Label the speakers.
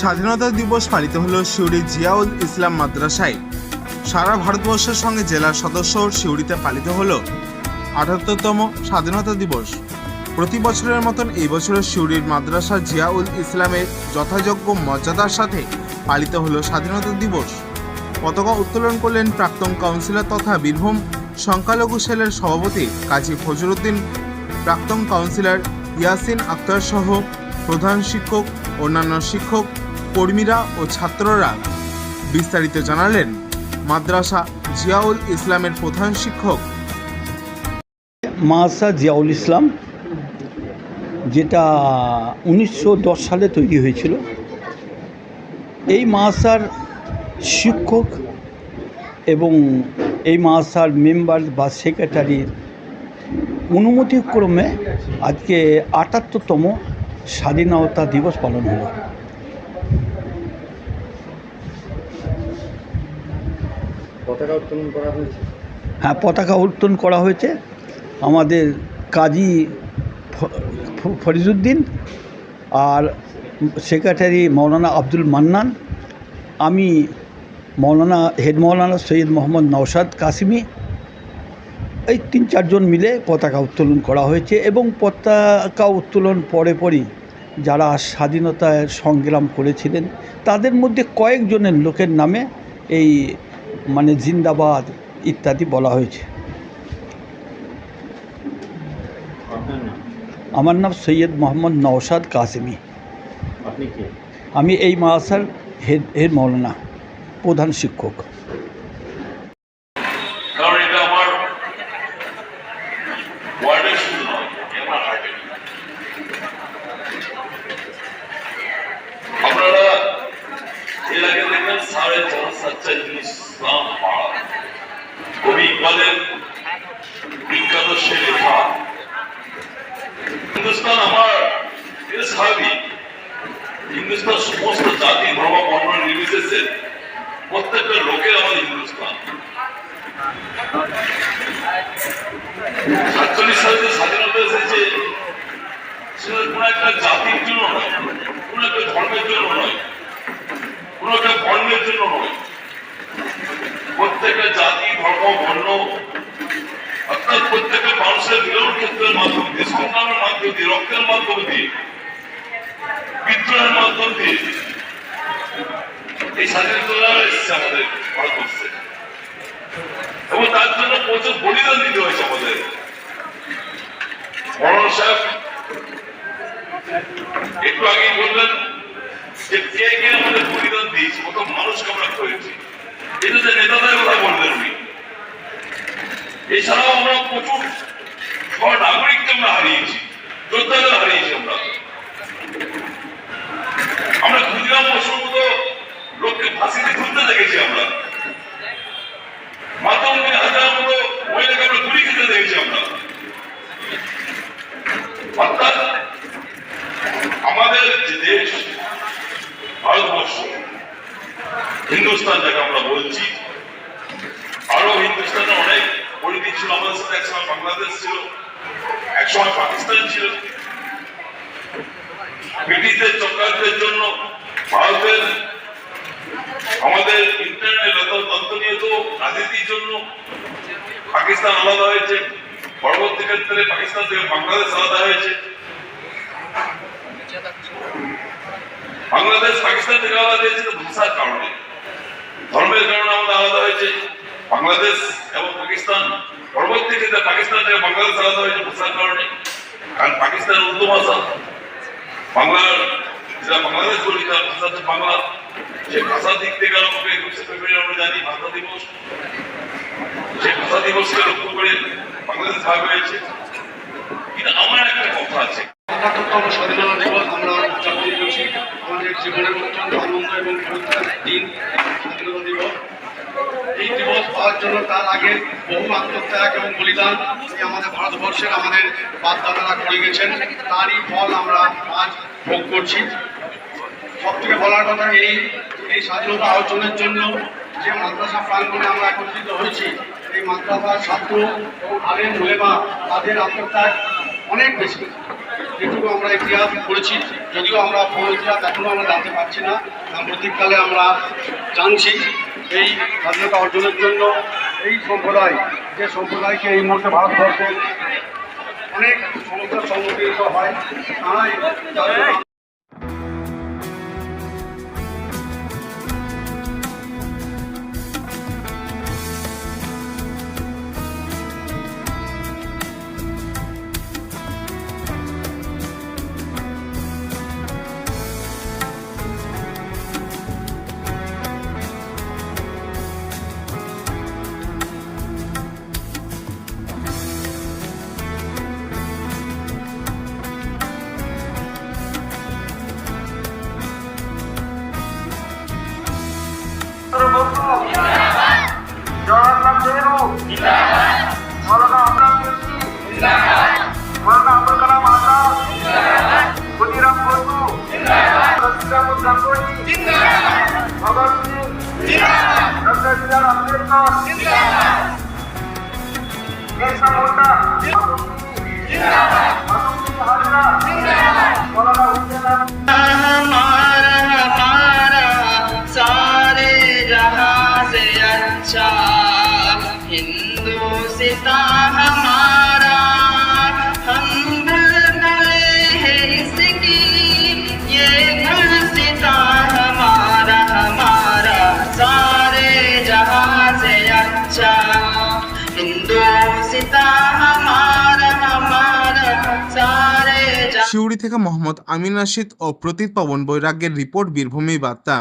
Speaker 1: স্বাধীনতা দিবস পালিত হল সিউড়ি জিয়াউল ইসলাম মাদ্রাসায়। সারা ভারতবর্ষের সঙ্গে জেলার সদস্য সিউড়িতে পালিত হল আটাত্তরতম স্বাধীনতা দিবস। প্রতি বছরের মতন এই বছরের সিউড়ির মাদ্রাসা জিয়াউল ইসলামের যথাযোগ্য মর্যাদার সাথে পালিত হল স্বাধীনতা দিবস। পতাকা উত্তোলন করলেন প্রাক্তন কাউন্সিলর তথা বীরভূম সংখ্যালঘু সেলের সভাপতি কাজী ফজরুদ্দিন প্রাক্তন কাউন্সিলর ইয়াসিন আক্তার সহ প্রধান শিক্ষক, অন্যান্য শিক্ষক কর্মীরা ও ছাত্ররা বিস্তারিত জানালেন মাদ্রাসা জিয়াউল ইসলামের প্রধান শিক্ষক।
Speaker 2: মাসা জিয়াউল ইসলাম, যেটা উনিশশো দশ সালে তৈরি হয়েছিল। এই মাসার শিক্ষক এবং এই মাসার মেম্বার বা সেক্রেটারির অনুমতিক্রমে আজকে আটাত্তরতম স্বাধীনতা দিবস পালন হলো।
Speaker 3: পতাকা উত্তোলন করা হয়েছে?
Speaker 2: হ্যাঁ পতাকা উত্তোলন করা হয়েছে। আমাদের কাজী ফরিজুদ্দিন আর সেক্রেটারি মৌলানা আব্দুল মান্নান, আমি মৌলানা হেড মৌলানা সৈয়দ মোহাম্মদ নওশাদ কাসিমি, এই তিন চারজন মিলে পতাকা উত্তোলন করা হয়েছে এবং পতাকা উত্তোলন পরে পরই যারা স্বাধীনতায় সংগ্রাম করেছিলেন, তাদের মধ্যে কয়েকজনের লোকের নামে এই মানে জিন্দাবাদ ইত্যাদি বলা হয়েছে। আমার নাম সৈয়দ মোহাম্মদ নওশাদ কাসেমি। আমি এই মাদ্রাসার হেড হেড মৌলানা প্রধান শিক্ষক।
Speaker 4: আপনারা এর আগে দেখবেন সাড়ে চার ইসলাম কবি ইকবালের বিখ্যাত সে লেখা হিন্দুস্তান আমার এটা হিন্দুস্তান সমস্ত জাতি ধর্ম বর্ণ নির্বিশেষে প্রত্যেকটা লোকের আমাদের হিন্দুস্তান সাতচল্লিশ সালে স্বাধীনতা এসেছে সেটা কোনো একটা জাতির জন্য নয় কোনো একটা ধর্মের জন্য নয় কোনো একটা বর্ণের জন্য নয় জাতি, ধর্ম, বর্ণ, অর্থাৎ মানুষের মাধ্যম দিয়ে মাধ্যম দিয়ে, রক্তের মাধ্যম দিয়ে, বিদ্রোহের মাধ্যম দিয়ে, এই স্বাধীনতা এসেছে আমাদের ভারতবর্ষে। এবং তার জন্য প্রচুর বলিদান দিতে হয়েছে আমাদের। মরণ সাহেব, একটু আগেই বললেন যে, কে কে আমাদের বলিদান দিয়েছি? কত মানুষকে আমরা করেছি এটা নেতাদের কথা বললেন উনি। এছাড়াও আমরা প্রচুর নাগরিককে আমরা হারিয়েছি, যোদ্ধাদের হারিয়েছি আমরা। আমরা ক্ষুদিরাম বসুর লোককে ফাঁসিতে ঝুলতে দেখেছি আমরা। মাতঙ্গি হাজার মতো মহিলাকে আমরা গুলি খেতে দেখেছি আমরা। অর্থাৎ আমাদের যে দেশ, ভারতবর্ষ, হিন্দুস্তান যাকে আমরা বলছি আরও হিন্দুস্তানে অনেক পরিধি ছিল, আমাদের সাথে একসময় বাংলাদেশ ছিল, একসময় পাকিস্তান ছিল। ব্রিটিশদের চক্রান্তের জন্য ভারতের আমাদের ইন্টারনেট তত্ত্ব নিয়ে তো রাজনীতির জন্য পাকিস্তান আলাদা হয়েছে, পরবর্তী ক্ষেত্রে পাকিস্তান থেকে বাংলাদেশ আলাদা হয়েছে। বাংলাদেশ পাকিস্তান থেকে আলাদা হয়েছে, ভাষার কারণে। ধর্মের কারণে আমাদের আলাদা হয়েছে। বাংলাদেশ এবং পাকিস্তান পরবর্তী ক্ষেত্রে পাকিস্তান থেকে বাংলাদেশ আলাদা হয়েছে ভাষার কারণে। কারণ পাকিস্তান উর্দু ভাষা বাংলার যেটা বাংলাদেশ বলি, তার ভাষা হচ্ছে বাংলা। সেই ভাষা দিক থেকে আমাকে একুশে ফেব্রুয়ারি আমরা জানি ভাষা দিবস। সেই ভাষা দিবসকে লক্ষ্য করে বাংলাদেশ ভাগ হয়েছে। কিন্তু আমার একটা কথা আছে।
Speaker 5: স্বাধীনতা দিবস আমরা করছি আমাদের জীবনের অত্যন্ত আনন্দ এবং দিন দিবস। এই দিবস পাওয়ার জন্য তার আগে বহু আত্মত্যাগ এবং বলিদান আমাদের ভারতবর্ষের আমাদের বাপদাদারা করে গেছেন। তারই ফল আমরা আজ ভোগ করছি। সব থেকে বলার কথা এই এই স্বাধীনতা অর্জনের জন্য যে মাদ্রাসা প্রাঙ্গণে আমরা একত্রিত হয়েছি, এই মাদ্রাসার ছাত্র এবং আলেম উলেমা তাদের আত্মত্যাগ অনেক বেশি। যেটুকু আমরা ইতিহাস করেছি যদিও আমরা পুরো ইতিহাস এখনও আমরা জানতে পারছি না। সাম্প্রতিককালে আমরা জানছি এই স্বাধীনতা অর্জনের জন্য এই সম্প্রদায়, যে সম্প্রদায়কে এই মুহূর্তে ভারতবর্ষে অনেক সমস্যার সম্মুখীন হয় তারাই
Speaker 6: हिंदुस्ता हमारा हम बुलबुले हैं इसकी ये गुलसिता हमारा हमारा सारे जहां से अच्छा हिंदुस्ता हमारा हमारा सारे जहां
Speaker 1: সিউড়ি থেকে মোহাম্মদ আমিন রাশিদ ও প্রতীক পবন বৈরাগ্যের রিপোর্ট বীরভূমি বার্তা